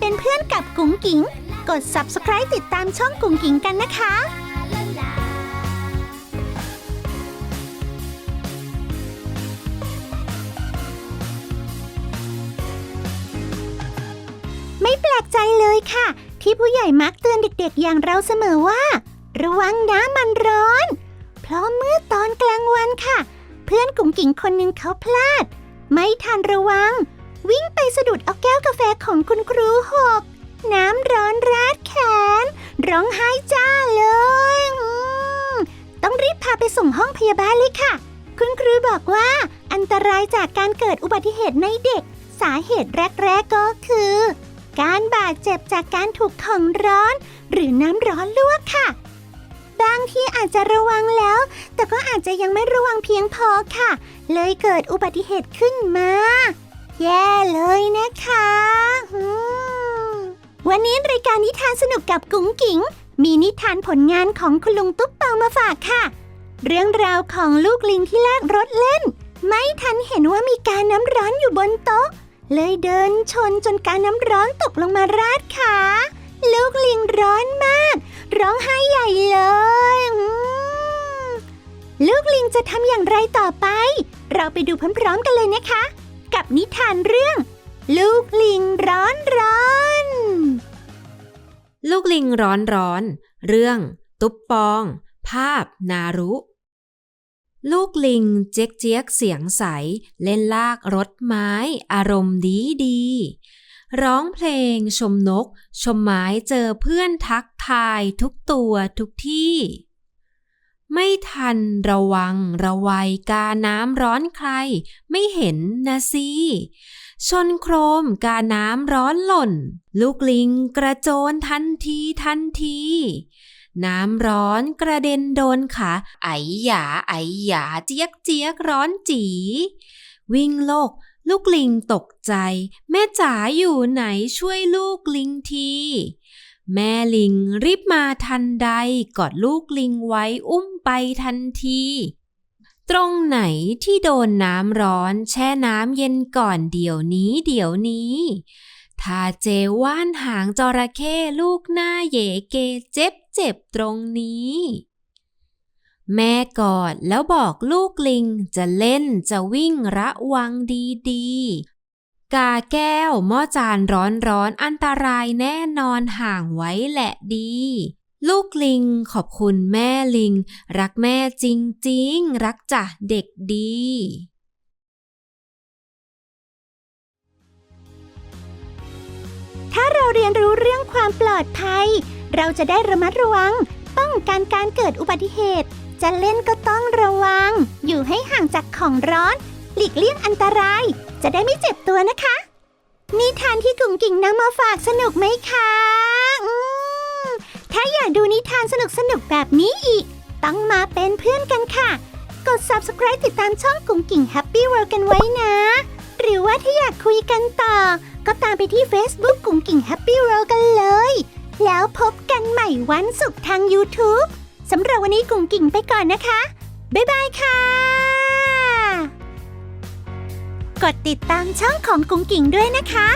เป็นเพื่อนกับกุ๋งกิ๋ง กด subscribe ติดตามช่องกุ๋งกิ๋งกันนะคะไม่แปลกใจเลยค่ะ ที่ผู้ใหญ่มักเตือนเด็กๆอย่างเราเสมอว่า ระวังน้ำมันร้อน เพราะเมื่อตอนกลางวันค่ะ เพื่อนกุ๋งกิ๋งคนหนึ่งเขาพลาด ไม่ทันระวัง วิ่งไปสะดุดเอาแก้วกาแฟของคุณครูหก น้ำร้อนราดแขน ร้องไห้จ้าเลยต้องรีบพาไปส่งห้องพยาบาลเลยค่ะ คุณครูบอกว่าอันตรายจากการเกิดอุบัติเหตุในเด็ก สาเหตุแรก ๆก็คือ การบาดเจ็บจากการถูกของร้อน หรือน้ำร้อนลวกค่ะ บางที่อาจจะระวังแล้ว แต่ก็อาจจะยังไม่ระวังเพียงพอค่ะ เลยเกิดอุบัติเหตุขึ้นมา แย่เลยนะคะวันนี้รายการนิทานสนุกกับกุ๋งกิ๋ง มีนิทานผลงานของคุณลุงตุ๊บเปามาฝากค่ะ เรื่องราวของลูกลิงที่แลกรถเล่น ไม่ทันเห็นว่ามีการน้ำร้อนอยู่บนโต๊ะ เลยเดินชนจนการน้ำร้อนตกลงมาราดขาลูกลิงร้อนมาก ร้องไห้ใหญ่เลยลูกลิงจะทำอย่างไรต่อไป เราไปดูพร้อมๆกันเลยนะคะ กับนิทานเรื่อง ลูกลิงร้อนร้อนลูกลิงร้อนร้อน เรื่อง ตุ๊บปอง ภาพ นารุ ลูกลิงเจ๊กเจ๊กเสียงใส เล่นลากรถไม้ อารมณ์ดีดี ร้องเพลงชมนก ชมไม้เจอเพื่อนทักทายทุกตัวทุกที่ ไม่ทันระวังระวัยกาน้ำร้อนใคร ไม่เห็นนะสิชนโครมกาน้ำร้อนหล่น ลูกลิงกระโจนทันทีทันที น้ำร้อนกระเด็นโดนขาไอหยาไอหยาเจี๊ยกเจี๊ยกร้อนจี วิ่งโลก ลูกลิงตกใจ แม่จ๋าอยู่ไหนช่วยลูกลิงที แม่ลิงรีบมาทันใดกอดลูกลิงไว้อุ้มไปทันที ตรงไหนที่โดนน้ำร้อนแช่น้ำเย็นก่อนเดี๋ยวนี้เดี๋ยวนี้ถ้าเจว่านหางจระเข้ลูกหน้าเหยเกเจ็บเจ็บตรงนี้ แม่กอดแล้วบอกลูกลิงจะเล่นจะวิ่งระวังดีๆ กาแก้วหม้อจานร้อนร้อนๆอันตรายแน่นอนห่างไว้แหละดี ลูกลิงขอบคุณแม่ลิง รักแม่จริงๆรักจ้ะเด็กดี ถ้าเราเรียนรู้เรื่องความปลอดภัย เราจะได้ระมัดระวัง ป้องกันการเกิดอุบัติเหตุ จะเล่นก็ต้องระวัง อยู่ให้ห่างจากของร้อน หลีกเลี่ยงอันตราย จะได้ไม่เจ็บตัวนะคะ นิทานที่กุ่งกิ่งนำมาฝากสนุกไหมคะอืมถ้าอยากดูนิทานสนุกๆแบบนี้อีก ต้องมาเป็นเพื่อนกันค่ะ กด subscribe ติดตามช่องกุ่งกิ่ง Happy World กันไว้นะ หรือว่าถ้าอยากคุยกันต่อ ก็ตามไปที่ Facebook กุ่งกิ่ง Happy World กันเลย แล้วพบกันใหม่วันศุกร์ทาง YouTube สำหรับวันนี้กุ่งกิ่งไปก่อนนะคะ บ๊ายบายค่ะ กดติดตามช่องของกุ้งกิ่งด้วยนะคะ